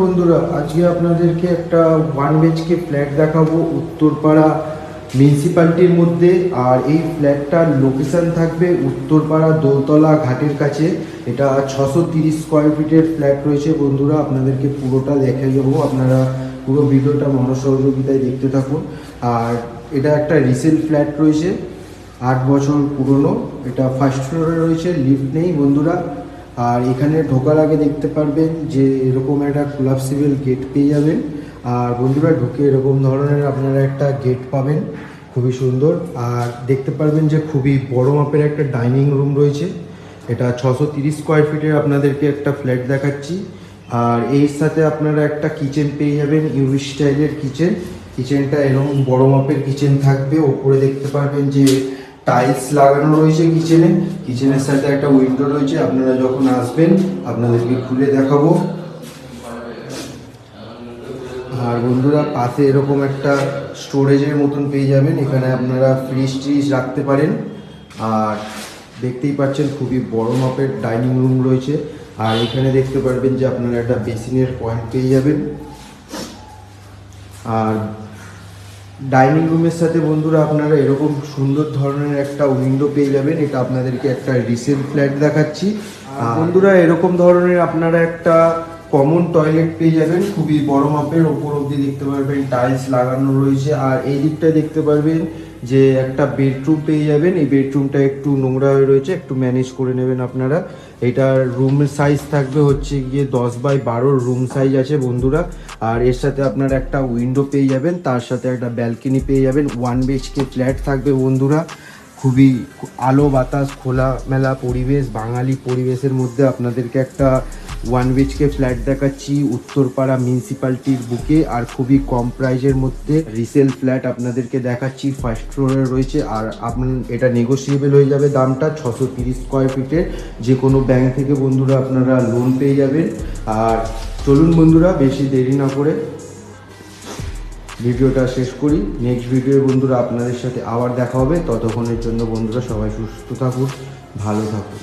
বন্ধুরা, আজকে আপনাদেরকে একটা ওয়ান বিএচকে ফ্ল্যাট দেখাবো উত্তরপাড়া মিউনিসিপ্যালিটির মধ্যে। আর এই ফ্ল্যাটটার লোকেশান থাকবে উত্তরপাড়া দোতলা ঘাটের কাছে। এটা ছশো তিরিশ স্কোয়ার ফিটের ফ্ল্যাট রয়েছে বন্ধুরা, আপনাদেরকে পুরোটা দেখে যাব আপনারা পুরো ভিডিওটা মনসহযোগিতায় দেখতে থাকুন। আর এটা একটা রিসেল ফ্ল্যাট রয়েছে, আট বছর পুরনো। এটা ফার্স্ট ফ্লোরে রয়েছে লিফট নেই বন্ধুরা। আর এখানে ঢোকার আগে দেখতে পারবেন যে এরকম একটা কোলাপসিবল গেট পেয়ে যাবেন। আর বন্ধুরা, ঢুকে এরকম ধরনের আপনারা একটা গেট পাবেন। খুবই সুন্দর। আর দেখতে পারবেন যে খুবই বড় মাপের একটা ডাইনিং রুম রয়েছে। এটা ছশো তিরিশ স্কোয়ার ফিটের আপনাদেরকে একটা ফ্ল্যাট দেখাচ্ছি। আর এর সাথে আপনারা একটা কিচেন পেয়ে যাবেন ইউভি স্টাইলের কিচেন কিচেনটা এরকম বড় মাপের কিচেন থাকবে। ওপরে দেখতে পারবেন যে টাইলস লাগানো রয়েছে কিচেনে কিচেনের সাথে একটা উইন্ডো রয়েছে, আপনারা যখন আসবেন, আপনাদেরকে খুলে দেখাবো। আর বন্ধুরা, পাশে এরকম একটা স্টোরেজের মতন পেয়ে যাবেন, এখানে আপনারা ফ্রিজ ট্রিজ রাখতে পারেন। আর দেখতেই পাচ্ছেন, খুবই বড় মাপের ডাইনিং রুম রয়েছে। আর এখানে দেখতে পারবেন যে আপনারা একটা বেসিনের পয়েন্ট পেয়ে যাবেন। আর ডাইনিং রুমের সাথে বন্ধুরা আপনারা এরকম সুন্দর ধরনের একটা উইন্ডো পেয়ে যাবেন। এটা আপনাদেরকে একটা রিসেন্ট ফ্ল্যাট দেখাচ্ছি। বন্ধুরা এরকম ধরনের আপনারা একটা কমন টয়লেট পেয়ে যাবেন। খুবই বড় মাপের ওপর অব্দি দেখতে পারবেন টাইলস লাগানো রয়েছে। আর এই দিকটা দেখতে পারবেন যে একটা বেডরুম পেয়ে যাবেন। এই বেডরুমটা একটু নোংরা হয়ে রয়েছে, একটু ম্যানেজ করে নেবেন আপনারা। এটার রুম সাইজ থাকবে হচ্ছে গিয়ে দশ বাই বারোর রুম সাইজ আছে বন্ধুরা। আর এর সাথে আপনারা একটা উইন্ডো পেয়ে যাবেন, তার সাথে একটা ব্যালকনি পেয়ে যাবেন। ওয়ান বিএচকে ফ্ল্যাট থাকবে বন্ধুরা। খুবই আলো বাতাস খোলা মেলা পরিবেশ, বাঙালি পরিবেশের মধ্যে আপনাদেরকে একটা ওয়ান বিএচকে ফ্ল্যাট দেখাচ্ছি, উত্তরপাড়া মিউনিসিপ্যালিটির বুকে, আর খুবই কম প্রাইজের মধ্যে রিসেল ফ্ল্যাট আপনাদেরকে দেখাচ্ছি ফার্স্ট ফ্লোরে রয়েছে, আর আপনার এটা নেগোসিয়েবল হয়ে যাবে দামটা ছশো তিরিশ স্কোয়ার ফিটের যে কোনো ব্যাংক থেকে বন্ধুরা আপনারা লোন পেয়ে যাবেন। আর চলুন বন্ধুরা, বেশি দেরি না করে ভিডিওটা শেষ করি। নেক্সট ভিডিও বন্ধুরা আপনাদের সাথে আবার দেখা হবে। ততক্ষণের জন্য বন্ধুরা সবাই সুস্থ থাকুন, ভালো থাকুন।